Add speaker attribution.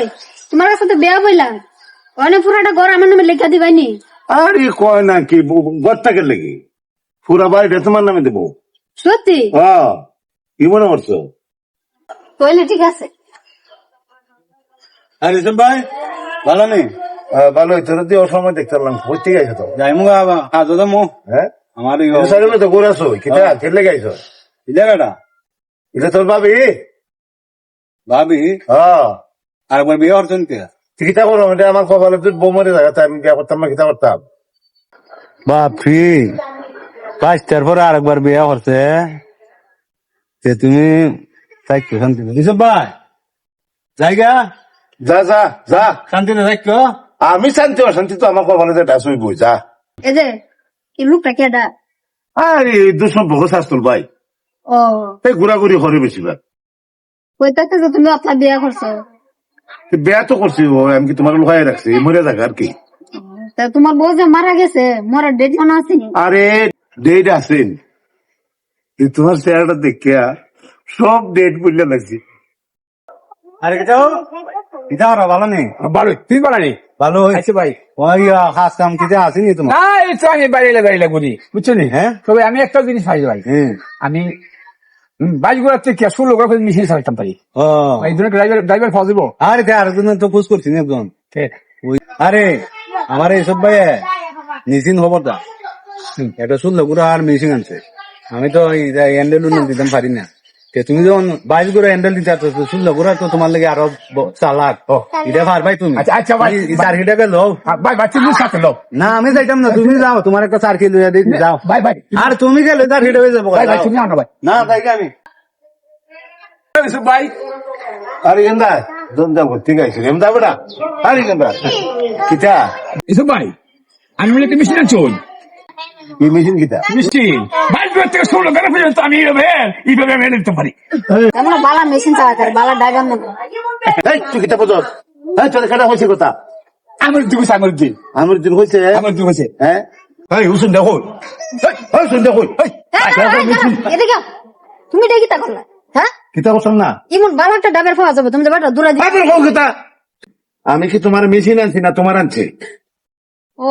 Speaker 1: কই? তোমার কাছে তো বেয়া বইলাম অনেক পুরাটা ঘর আমার নামে লেখা দিবাইনি।
Speaker 2: আরে কয় না কি লেগে। পুরা বাড়িটা তোমার নামে দেবো।
Speaker 1: সত্যি?
Speaker 2: হ্যাঁ কি মনে করছ?
Speaker 1: কইলে ঠিক আছে।
Speaker 3: আরে রিসব ভাই ভালো নেই
Speaker 2: ভালো হইতো দিয়ে সময় দেখতে পারলাম গেছো তো?
Speaker 3: যাই আজ তো মো।
Speaker 2: হ্যাঁ?
Speaker 3: আমার
Speaker 2: সাইডে তো ঘুরাছো কেলে গাইছো
Speaker 3: এই জায়গাটা?
Speaker 2: এটা তোর ভাবি?
Speaker 3: ভাবি?
Speaker 2: হ্যাঁ।
Speaker 3: আরেকবার বিয়ে করছেন কে?
Speaker 2: কিতা করো এটা আমার কপালে তুই বোমরে জায়গা আমি বিয়া করতাম না কিতা করতাম
Speaker 3: বাপরি পাঁচটার পরে আরেকবার বিয়ে করছে। তে তুমি থাকছো শান্তিতে রিসব ভাই জায়গা?
Speaker 2: যা যা যা।
Speaker 3: শান্তিতে থাকছো
Speaker 2: আমি শান্তি অশান্তি তো আমার কপালে যেটা শুই বই যা।
Speaker 1: এই যে এই লোকটা কেডা
Speaker 2: আরে দুশো বহু শাস্তুল ভাই।
Speaker 1: ও।
Speaker 2: এই ঘোরাঘুরি করে বেশিরভাগ।
Speaker 1: কইতাছে যে তুমি আপনার বিয়া করছ?
Speaker 2: বিয়া তো করছি ও, আমি কি তোমার লুকাই রাখছি? মরে যাক আর কি?
Speaker 1: তোমার বউ যে মারা গেছে মরার ডেট মনে আসেনি
Speaker 2: আরে ডেট আছেন তোমার চেহারাটা দেখিয়া সব ডেট বললে লাগছে।
Speaker 3: আরে কে যাও ভালো নেই
Speaker 4: ভালো তুই বলা নেই
Speaker 3: ভালো
Speaker 4: আচ্ছা ভাই
Speaker 3: ওই খাস কাম কিতে আসেনি তোমার?
Speaker 4: না এই তো আমি বুঝছ নি?
Speaker 3: হ্যাঁ?
Speaker 4: তবে আমি একটা জিনিস পাই ভাই।
Speaker 3: হ্যাঁ।
Speaker 4: আমি বাইকগুলো থেকে ষোলো করে মেশিন চালাতাম পারি এই জন্য ড্রাইভার ড্রাইভার দিব।
Speaker 3: আরে তে আরেকজন তো করছি না একজন। আরে আমার এইসব ভাই নিশিন খবরটা এটা শুনলো পুরো আর মেশিন আনছে। আমি তো এন্ডেলুন দিতাম পারি না। তুমি যখন বাইশ করে হ্যান্ডেল দিতে তো শুনলো পুরো তো তোমার লাগে আরও চালাক। এটা পারবাই তুমি।
Speaker 4: আচ্ছা, আচ্ছা, ভাই।
Speaker 3: সার্কিটাকে লো
Speaker 4: ভাই ভাই তুমি সাথে লোক
Speaker 3: না আমি যাইতাম না তুমি যাও তোমার একটা সার্কিট লইয়া দিই যাও।
Speaker 4: ভাই ভাই।
Speaker 3: আর তুমি গেলে সার্কিট হয়ে যাব
Speaker 4: ভাই ভাই তুমি আনো ভাই।
Speaker 3: না তাই আমি?
Speaker 4: ভাই।
Speaker 2: আরে গেন্দা দন যাব ঠিক আছে এমদা বেটা। আরে গেন্দা কিতা?
Speaker 4: ইউসুফ ভাই আমি বলে একটা মেশিন আনছুন
Speaker 2: কি মেশিন কিতা
Speaker 4: মেশিন বাইকগুলো থেকে ষোলো করে পর্যন্ত আমি এইভাবে এইভাবে মেনে নিতে পারি।
Speaker 1: আমরা বালা মেশিন চালাতে বালা নেব।
Speaker 2: এই তুই কিতা বুঝো? হ্যাঁ চলে কাটা হয়েছে কথা?
Speaker 4: আমার দুঃখ আমার দিন
Speaker 2: আমার দিন হয়েছে
Speaker 4: আমার আছে
Speaker 2: হ্যাঁ এই হুসুন দেখো। এই দেখো
Speaker 1: এদিকে। তুমি এটা কিতা করলা? হ্যাঁ?
Speaker 2: কিতা না?
Speaker 1: এমন ভালো একটা ডাবের পাওয়া যাবে তুমি যে বাটা দূরে দিবে।
Speaker 2: আমি কি তোমার মেশিন আনছি না তোমার আনছি?